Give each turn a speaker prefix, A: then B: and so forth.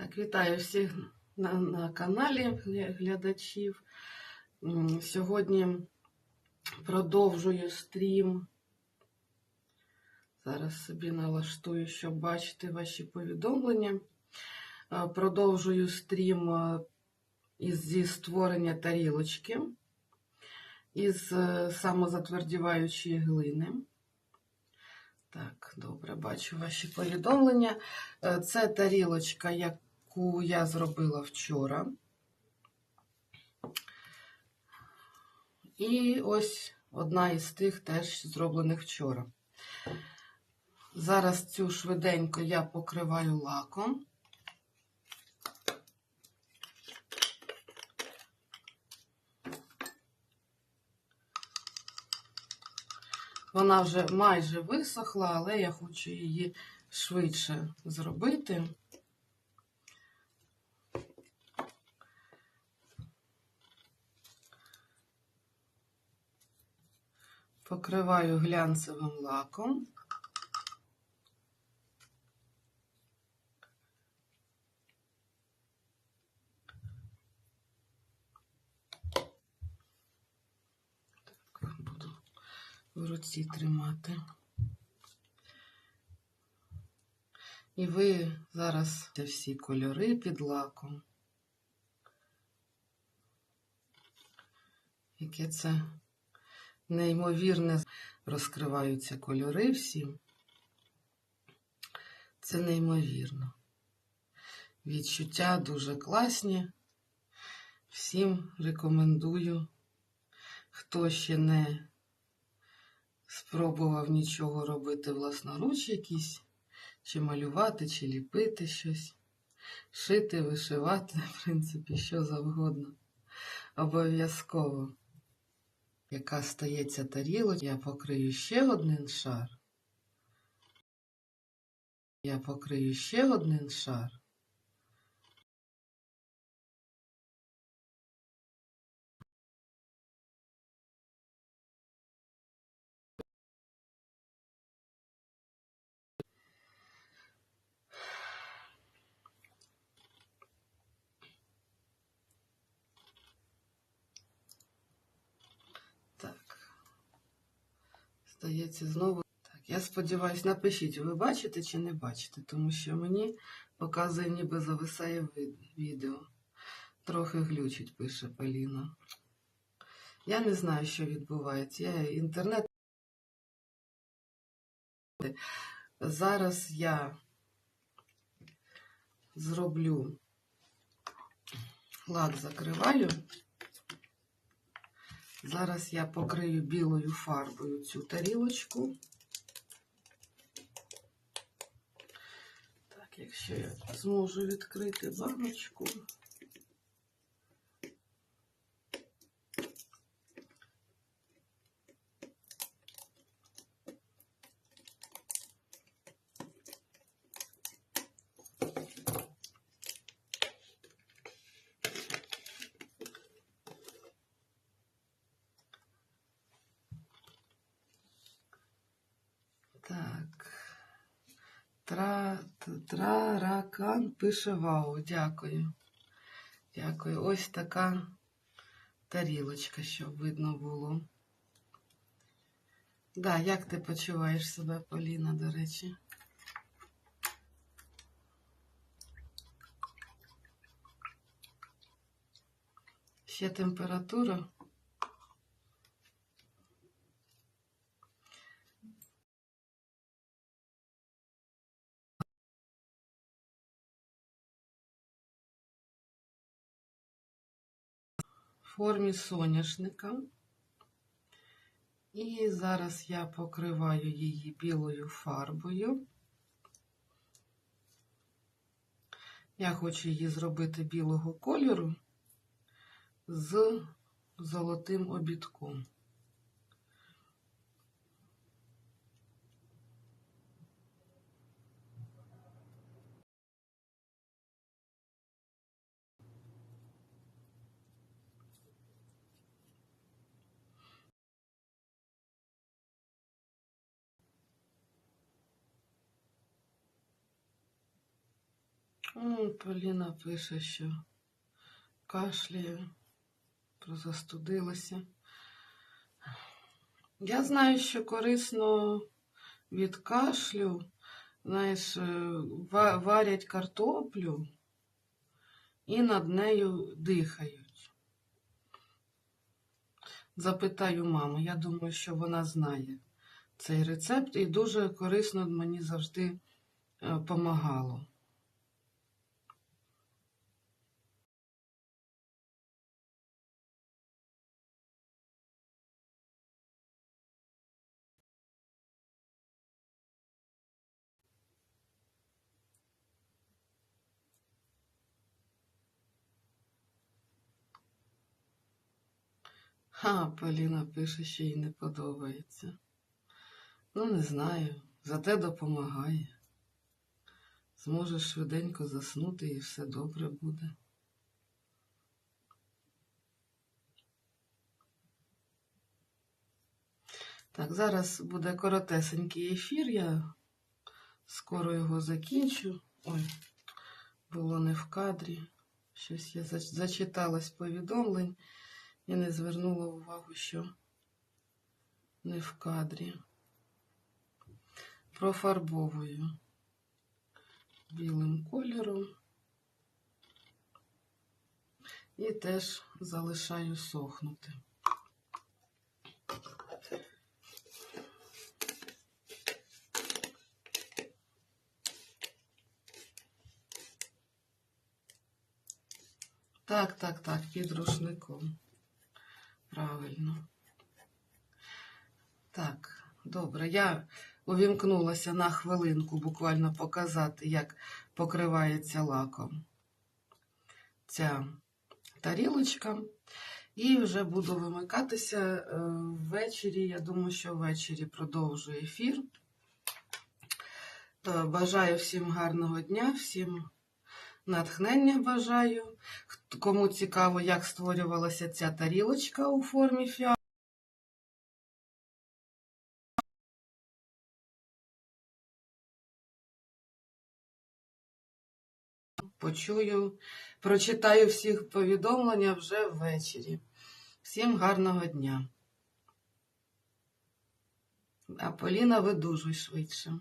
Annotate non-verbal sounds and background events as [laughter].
A: Так, вітаю всіх на, на каналі глядачів. Сьогодні продовжую стрім. Зараз собі налаштую, щоб бачити ваші повідомлення. Е, Продовжую стрім е, зі створення тарілочки із е, самозатвердіваючої глини. Так, добре, бачу ваші повідомлення. Це тарілочка, яку я зробила вчора. І ось одна із тих теж зроблених вчора. Зараз цю швиденько я покриваю лаком. Вона вже майже висохла, але я хочу її швидше зробити. Покриваю глянцевим лаком. Так, буду в руці тримати. І ви зараз всі кольори під лаком. Яке це неймовірне розкриваються кольори всі. Це неймовірно. Відчуття дуже класні. Всім рекомендую, хто ще не спробував нічого робити власноруч якісь, чи малювати, чи ліпити щось, шити, вишивати, [laughs] в принципі, що завгодно. Обов'язково. Яка стається тарілочка, я покрию ще один шар. Я покрию ще один шар. Стається знову. Так, я сподіваюся, напишіть, ви бачите чи не бачите, тому що мені показує, ніби зависає відео. Трохи глючить, пише Поліна. Я не знаю, що відбувається. Я інтернет. Зараз я зроблю лак закриваю. Зараз я покрию білою фарбою цю тарілочку. Так, якщо я зможу відкрити баночку. Так. Тра, траракан пише вау. Дякую. Дякую. Ось така тарілочка, щоб видно було. Да, як ти почуваєш себе, Поліна, до речі? Ще температура? Формі соняшника. І зараз я покриваю її білою фарбою. Я хочу її зробити білого кольору з золотим обідком. Поліна пише, що кашляє, прозастудилася. Я знаю, що корисно від кашлю, знаєш, е, варять картоплю і над нею дихають. Запитаю маму, я думаю, що вона знає цей рецепт і дуже корисно мені завжди допомагало. Ха, Поліна пише, що їй не подобається. Ну, не знаю, зате допомагає. Зможеш швиденько заснути і все добре буде. Так, зараз буде коротесенький ефір, я скоро його закінчу. Ой, було не в кадрі. Щось я зачиталась повідомлень і не звернула увагу, що не в кадрі. Профарбовую білим кольором і теж залишаю сохнути. Так, так, так, під рушником. Правильно. Так, добре. Я увімкнулася на хвилинку буквально показати, як покривається лаком ця тарілочка. І вже буду вимикатися е, ввечері. Я думаю, що ввечері продовжу ефір. Бажаю всім гарного дня, всім натхнення бажаю. Кому цікаво, як створювалася ця тарілочка у формі фіал. Почую, прочитаю всіх повідомлення вже ввечері. Всім гарного дня. А Поліна видужуй швидше.